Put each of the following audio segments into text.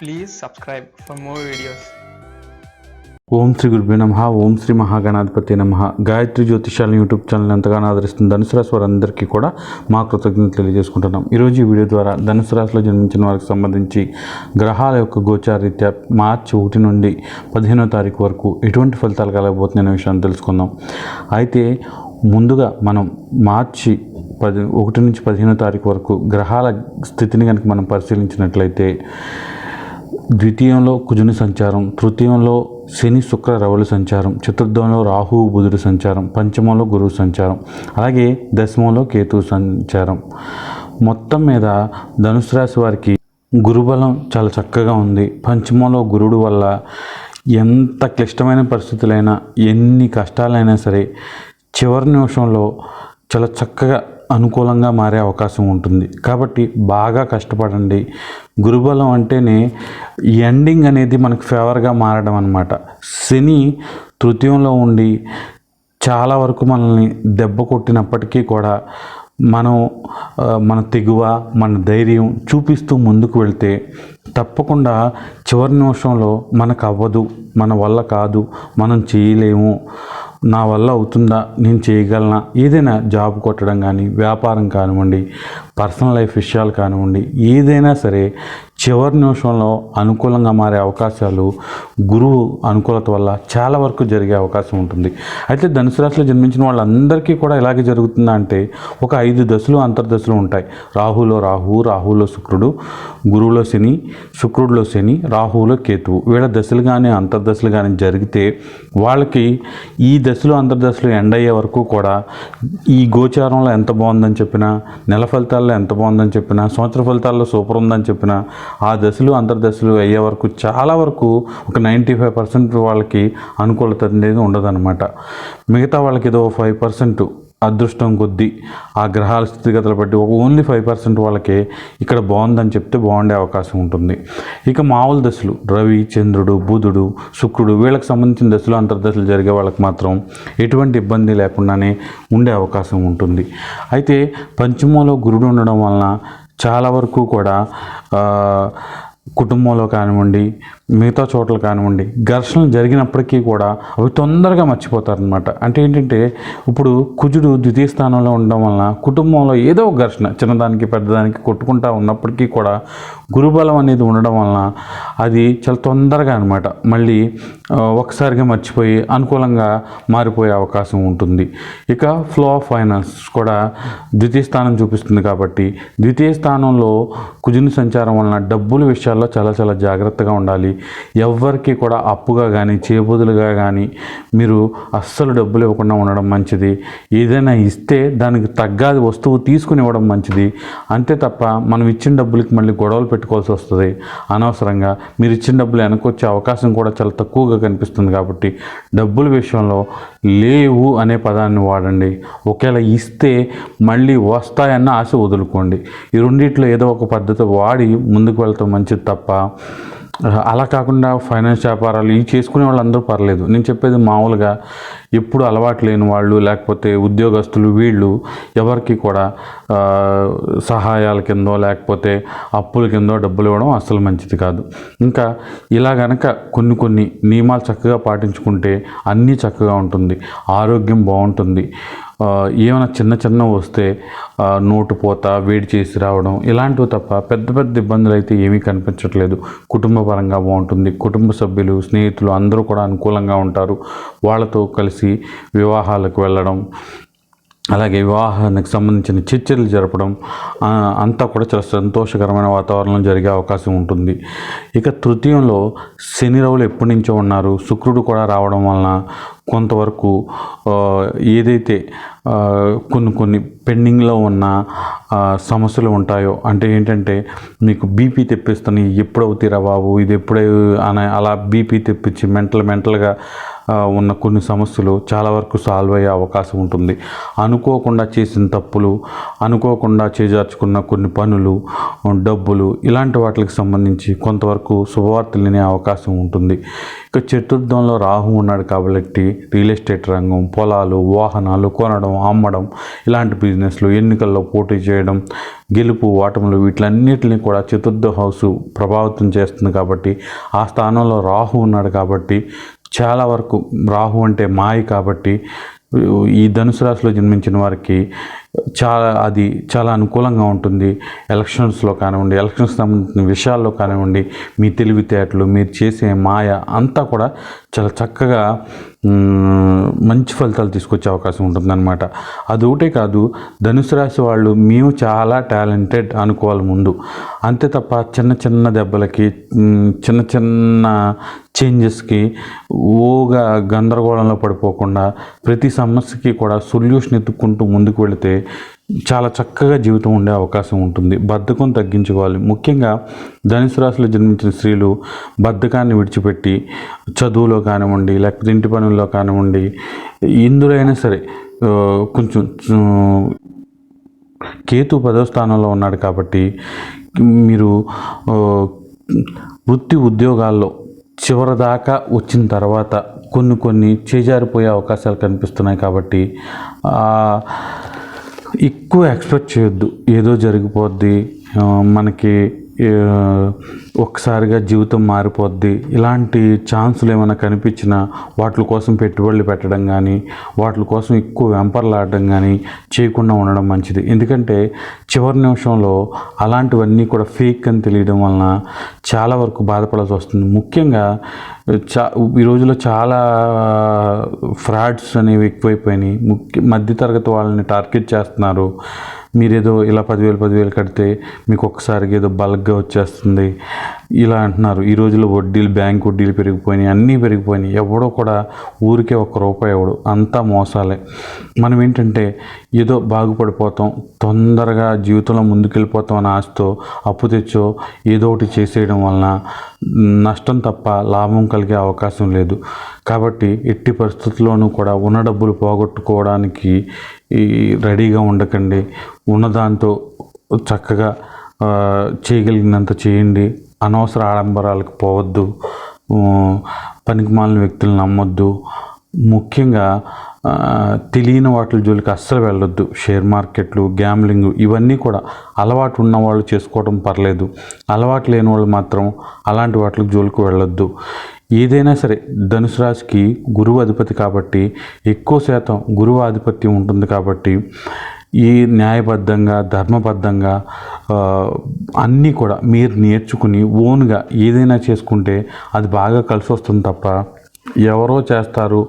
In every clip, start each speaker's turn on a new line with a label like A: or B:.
A: Please subscribe for more videos
B: ఓం శ్రీ గురుభ్యో నమ ఓం శ్రీ మహాగణాధిపతి నమ. గాయత్రి జ్యోతిషాల యూట్యూబ్ ఛానల్ ఎంతగానో ఆదరిస్తుంది ధనుసు రాశి వారందరికీ కూడా మా కృతజ్ఞతలు తెలియజేసుకుంటున్నాం. ఈరోజు ఈ వీడియో ద్వారా ధనుసు రాశిలో జన్మించిన వారికి సంబంధించి గ్రహాల యొక్క గోచారీత్యా మార్చి ఒకటి నుండి పదిహేనో తారీఖు వరకు ఎటువంటి ఫలితాలు కలగబోతున్నాయనే విషయాన్ని తెలుసుకుందాం. అయితే ముందుగా మనం మార్చి పది ఒకటి నుంచి పదిహేనో తారీఖు వరకు గ్రహాల స్థితిని కనుక మనం పరిశీలించినట్లయితే ద్వితీయంలో కుజుని సంచారం తృతీయంలో శని శుక్ర రవుల సంచారం చతుర్థంలో రాహు బుధుడు సంచారం పంచమంలో గురువు సంచారం అలాగే దశమంలో కేతు సంచారం. మొత్తం మీద ధనుసు రాశి వారికి గురుబలం చాలా చక్కగా ఉంది. పంచమంలో గురుడు వల్ల ఎంత క్లిష్టమైన పరిస్థితులైనా ఎన్ని కష్టాలైనా సరే చివరి నిమిషంలో చాలా చక్కగా అనుకూలంగా మారే అవకాశం ఉంటుంది. కాబట్టి బాగా కష్టపడండి. గురుబలం అంటేనే ఎండింగ్ అనేది మనకు ఫేవర్గా మారడం అనమాట శని తృతీయంలో ఉండి చాలా వరకు మనల్ని దెబ్బ కొట్టినప్పటికీ కూడా మనం మన తెగువ మన ధైర్యం చూపిస్తూ ముందుకు వెళ్తే తప్పకుండా చివరి నిమిషంలో మనకు అవ్వదు మన వల్ల కాదు మనం చేయలేము. నా వల్ల అవుతుందా? నేను చేయగలనా? ఏదైనా జాబ్ కొట్టడం కానీ వ్యాపారం కానివ్వండి పర్సనల్ లైఫ్ విషయాలు కానివ్వండి ఏదైనా సరే చివరి నిమిషంలో అనుకూలంగా మారే అవకాశాలు గురువు అనుకూలత వల్ల చాలా వరకు జరిగే అవకాశం ఉంటుంది. అయితే ధనుసు రాశిలో జన్మించిన వాళ్ళందరికీ కూడా ఇలాగే జరుగుతుందా అంటే ఒక ఐదు దశలు అంతర్దశలు ఉంటాయి. రాహులో రాహువు రాహులో శుక్రుడు గురువులో శని శుక్రుడిలో శని రాహువులో కేతువు. వీళ్ళ దశలు కానీ అంతర్దశలు కానీ జరిగితే వాళ్ళకి ఈ దశలు అంతర్దశలు ఎండ్ అయ్యే వరకు కూడా ఈ గోచారంలో ఎంత బాగుందని చెప్పినా నెల ఫలితాల్లో ఎంత బాగుందని చెప్పినా సంవత్సర ఫలితాల్లో సూపర్ ఉందని చెప్పినా ఆ దశలు అంతర్దశలు అయ్యే వరకు చాలా వరకు ఒక నైంటీ ఫైవ్ పర్సెంట్ వాళ్ళకి అనుకూలత అనేది ఉండదన్నమాట. మిగతా వాళ్ళకి ఏదో ఫైవ్ పర్సెంట్ అదృష్టం కొద్దీ ఆ గ్రహాల స్థితిగతులు బట్టి ఒక ఓన్లీ ఫైవ్ పర్సెంట్ వాళ్ళకి ఇక్కడ బాగుందని చెప్తే బాగుండే అవకాశం ఉంటుంది. ఇక మామూలు దశలు రవి చంద్రుడు బుధుడు శుక్రుడు వీళ్ళకి సంబంధించిన దశలు అంతర్దశలు జరిగే వాళ్ళకి మాత్రం ఎటువంటి ఇబ్బంది లేకుండానే ఉండే అవకాశం ఉంటుంది. అయితే పంచమంలో గురుడు ఉండడం వలన చాలా వరకు కూడా కుటుంబంలో కానివ్వండి మిగతా చోట్ల కానివ్వండి ఘర్షణలు జరిగినప్పటికీ కూడా అవి తొందరగా మర్చిపోతారనమాట అంటే ఏంటంటే ఇప్పుడు కుజుడు ద్వితీయ స్థానంలో ఉండడం వలన కుటుంబంలో ఏదో ఒక ఘర్షణ చిన్నదానికి పెద్దదానికి కొట్టుకుంటా ఉన్నప్పటికీ కూడా గురుబలం అనేది ఉండడం వలన అది చాలా తొందరగా అనమాట మళ్ళీ ఒకసారిగా మర్చిపోయి అనుకూలంగా మారిపోయే అవకాశం ఉంటుంది. ఇక ఫ్లో ఆఫ్ ఫైనాన్స్ కూడా ద్వితీయ స్థానం చూపిస్తుంది కాబట్టి ద్వితీయ స్థానంలో కుజుని సంచారం వలన డబ్బుల విషయాల్లో చాలా చాలా జాగ్రత్తగా ఉండాలి. ఎవరికి కూడా అప్పుగా కానీ చేబుదులుగా కానీ మీరు అస్సలు డబ్బులు ఇవ్వకుండా ఉండడం మంచిది. ఏదైనా ఇస్తే దానికి తగ్గాది వస్తువు తీసుకుని ఇవ్వడం మంచిది. అంతే తప్ప మనం ఇచ్చిన డబ్బులకి మళ్ళీ గొడవలు పెట్టుకోవాల్సి వస్తుంది. అనవసరంగా మీరు ఇచ్చిన డబ్బులు వెనకొచ్చే అవకాశం కూడా చాలా తక్కువగా కనిపిస్తుంది కాబట్టి డబ్బుల విషయంలో లేవు అనే పదాన్ని వాడండి. ఒకవేళ ఇస్తే మళ్ళీ వస్తాయన్న ఆశ వదులుకోండి. ఈ రెండిట్లో ఏదో ఒక పద్ధతి వాడి ముందుకు వెళ్తాం మంచిది తప్ప అలా కాకుండా ఫైనాన్స్ వ్యాపారాలు ఇవి చేసుకునే వాళ్ళందరూ పర్లేదు. నేను చెప్పేది మామూలుగా ఎప్పుడు అలవాటు లేని వాళ్ళు లేకపోతే ఉద్యోగస్తులు వీళ్ళు ఎవరికి కూడా సహాయాల కిందో లేకపోతే అప్పుల కిందో డబ్బులు ఇవ్వడం అస్సలు మంచిది కాదు. ఇంకా ఇలా గనక కొన్ని కొన్ని నియమాలు చక్కగా పాటించుకుంటే అన్నీ చక్కగా ఉంటుంది. ఆరోగ్యం బాగుంటుంది. ఏమైనా చిన్న చిన్న వస్తే నోటు పోత వేడి చేసి రావడం ఇలాంటివి తప్ప పెద్ద పెద్ద ఇబ్బందులు అయితే ఏమీ కనిపించట్లేదు. కుటుంబ పరంగా బాగుంటుంది. కుటుంబ సభ్యులు స్నేహితులు అందరూ కూడా అనుకూలంగా ఉంటారు. వాళ్ళతో కలిసి వివాహాలకు వెళ్ళడం అలాగే వివాహానికి సంబంధించిన చర్చలు జరపడం అంతా కూడా చాలా సంతోషకరమైన వాతావరణం జరిగే అవకాశం ఉంటుంది. ఇక తృతీయంలో శని రవులు ఎప్పటి నుంచో ఉన్నారు. శుక్రుడు కూడా రావడం వలన కొంతవరకు ఏదైతే కొన్ని కొన్ని పెండింగ్లో ఉన్న సమస్యలు ఉంటాయో అంటే ఏంటంటే మీకు బీపీ తెప్పిస్తాను ఎప్పుడు బాబు ఇది ఎప్పుడే అనే అలా బీపీ తెప్పించి మెంటల్ మెంటల్గా ఉన్న కొన్ని సమస్యలు చాలా వరకు సాల్వ్ అయ్యే అవకాశం ఉంటుంది. అనుకోకుండా చేసిన తప్పులు అనుకోకుండా చేజార్చుకున్న కొన్ని పనులు డబ్బులు ఇలాంటి వాటికి సంబంధించి కొంతవరకు శుభవార్తలు వినే అవకాశం ఉంటుంది. ఇక చతుర్థంలో రాహు ఉన్నాడు కాబట్టి రియల్ ఎస్టేట్ రంగం పొలాలు వాహనాలు కొనడం అమ్మడం ఇలాంటి బిజినెస్లు ఎన్నికల్లో పోటీ చేయడం గెలుపు ఓటములు వీటిలన్నిటిని కూడా చతుర్థ హౌస్ ప్రభావితం చేస్తుంది కాబట్టి ఆ స్థానంలో రాహు ఉన్నాడు కాబట్టి చాలా వరకు రాహు అంటే మాయ కాబట్టి ఈ ధనుసు రాశిలో జన్మించిన వారికి చాలా అది చాలా అనుకూలంగా ఉంటుంది. ఎలక్షన్స్లో కానివ్వండి ఎలక్షన్స్ సంబంధించిన విషయాల్లో కానివ్వండి మీ తెలివితేటలు మీరు చేసే మాయ అంతా కూడా చాలా చక్కగా మంచి ఫలితాలు తీసుకొచ్చే అవకాశం ఉంటుందన్నమాట. అది ఒకటే కాదు ధనుసు రాశి వాళ్ళు మేము చాలా టాలెంటెడ్ అనుకోవాలి ముందు. అంతే తప్ప చిన్న చిన్న దెబ్బలకి చిన్న చిన్న చేంజెస్కి ఓగా గందరగోళంలో పడిపోకుండా ప్రతి సమస్యకి కూడా సొల్యూషన్ ఎత్తుక్కుంటూ ముందుకు వెళితే చాలా చక్కగా జీవితం ఉండే అవకాశం ఉంటుంది. బద్ధకం తగ్గించుకోవాలి. ముఖ్యంగా ధనుసు రాశిలో జన్మించిన స్త్రీలు బద్ధకాన్ని విడిచిపెట్టి చదువులో కానివ్వండి లేకపోతే ఇంటి పనుల్లో కానివ్వండి ఇందులో అయినా సరే కొంచెం కేతు పదో స్థానంలో ఉన్నాడు కాబట్టి మీరు వృత్తి ఉద్యోగాల్లో చివరిదాకా వచ్చిన తర్వాత కొన్ని కొన్ని చేజారిపోయే అవకాశాలు కనిపిస్తున్నాయి కాబట్టి ఎక్కువ ఎక్స్పెక్ట్ చేయొద్దు. ఏదో జరిగిపోద్ది. మనకి ఒక్కసారిగా జీవితం మారిపోద్ది. ఇలాంటి ఛాన్సులు ఏమైనా కనిపించినా వాటి కోసం పెట్టుబడులు పెట్టడం కానీ వాటి కోసం ఎక్కువ వెంపర్లాడడం కానీ చేయకుండా ఉండడం మంచిది. ఎందుకంటే చివరి నిమిషంలో అలాంటివన్నీ కూడా ఫేక్ అని తెలియడం వలన చాలా వరకు బాధపడాల్సి వస్తుంది. ముఖ్యంగా చా ఈ రోజుల్లో చాలా ఫ్రాడ్స్ అనేవి ఎక్కువైపోయినాయి. ముఖ్య మధ్యతరగతి వాళ్ళని టార్గెట్ చేస్తున్నారు. మీరేదో ఇలా పదివేలు పదివేలు కడితే మీకు ఒక్కసారికి ఏదో బల్క్గా వచ్చేస్తుంది. ఇలా అంటున్నారు. ఈ రోజుల్లో వడ్డీలు బ్యాంక్ వడ్డీలు పెరిగిపోయినాయి అన్నీ పెరిగిపోయినాయి. ఎవడో కూడా ఊరికే ఒక్క రూపాయి ఎవడు. అంతా మోసాలే. మనం ఏంటంటే ఏదో బాగుపడిపోతాం తొందరగా జీవితంలో ముందుకెళ్ళిపోతాం అనే ఆశతో అప్పు తెచ్చో ఏదో ఒకటి చేసేయడం వలన నష్టం తప్ప లాభం కలిగే అవకాశం లేదు. కాబట్టి ఎట్టి పరిస్థితుల్లోనూ కూడా ఉన్న డబ్బులు పోగొట్టుకోవడానికి ఈ రెడీగా ఉండకండి. ఉన్నదాంతో చక్కగా చేయగలిగినంత చేయండి. అనవసర ఆడంబరాలకు పోవద్దు. పనికిమాలిన వ్యక్తులు నమ్మొద్దు. ముఖ్యంగా తెలియని వాటి జోలికి అస్సలు వెళ్ళొద్దు. షేర్ మార్కెట్లు గ్యామ్లింగ్ ఇవన్నీ కూడా అలవాటు ఉన్న వాళ్ళు చేసుకోవడం పర్లేదు. అలవాటు లేని వాళ్ళు మాత్రం అలాంటి వాటికి జోలికి వెళ్ళొద్దు. ఏదైనా సరే ధనుసు రాశికి గురువు అధిపతి కాబట్టి ఎక్కువ శాతం గురువు ఆధిపత్యం ఉంటుంది కాబట్టి ఈ న్యాయబద్ధంగా ధర్మబద్ధంగా అన్నీ కూడా మీరు నేర్చుకుని ఓన్గా ఏదైనా చేసుకుంటే అది బాగా కలిసి వస్తుంది తప్ప ఎవరో చేస్తారు.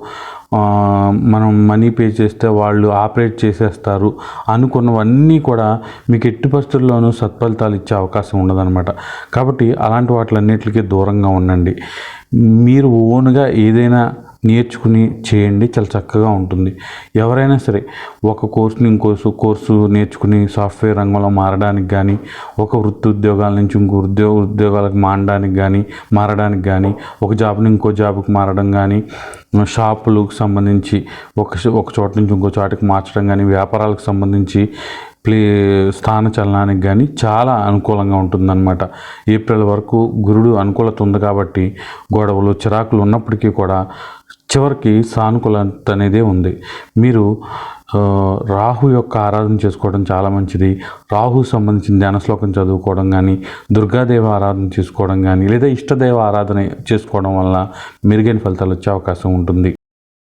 B: మనం మనీ పే చేస్తే వాళ్ళు ఆపరేట్ చేసేస్తారు అనుకున్నవన్నీ కూడా మీకు ఎట్టి పరిస్థితుల్లోనూ సత్ఫలితాలు ఇచ్చే అవకాశం ఉండదన్నమాట. కాబట్టి అలాంటి వాటిలన్నిటికీ దూరంగా ఉండండి. మీరు ఓన్గా ఏదైనా నేర్చుకుని చేయండి చాలా చక్కగా ఉంటుంది. ఎవరైనా సరే ఒక కోర్సుని ఇంకో కోర్సు నేర్చుకుని సాఫ్ట్వేర్ రంగంలో మారడానికి కానీ ఒక వృత్తి ఉద్యోగాల నుంచి ఇంకో ఉద్యోగ ఉద్యోగాలకు మారడానికి కానీ మారడానికి కానీ ఒక జాబ్ని ఇంకో జాబ్కి మారడం కానీ షాపులకు సంబంధించి ఒక ఒక చోట నుంచి ఇంకో చోటకి మార్చడం కానీ వ్యాపారాలకు సంబంధించి ప్లే స్థాన చలనానికి కానీ చాలా అనుకూలంగా ఉంటుందన్నమాట. ఏప్రిల్ వరకు గురుడు అనుకూలత ఉంది కాబట్టి గొడవలు చిరాకులు ఉన్నప్పటికీ కూడా చివరికి సానుకూలత అనేది ఉంది. మీరు రాహు యొక్క ఆరాధన చేసుకోవడం చాలా మంచిది. రాహు సంబంధించిన ధ్యాన శ్లోకం చదువుకోవడం కానీ దుర్గాదేవ ఆరాధన చేసుకోవడం కానీ లేదా ఇష్టదేవ ఆరాధన చేసుకోవడం వల్ల మెరుగైన ఫలితాలు వచ్చే అవకాశం ఉంటుంది.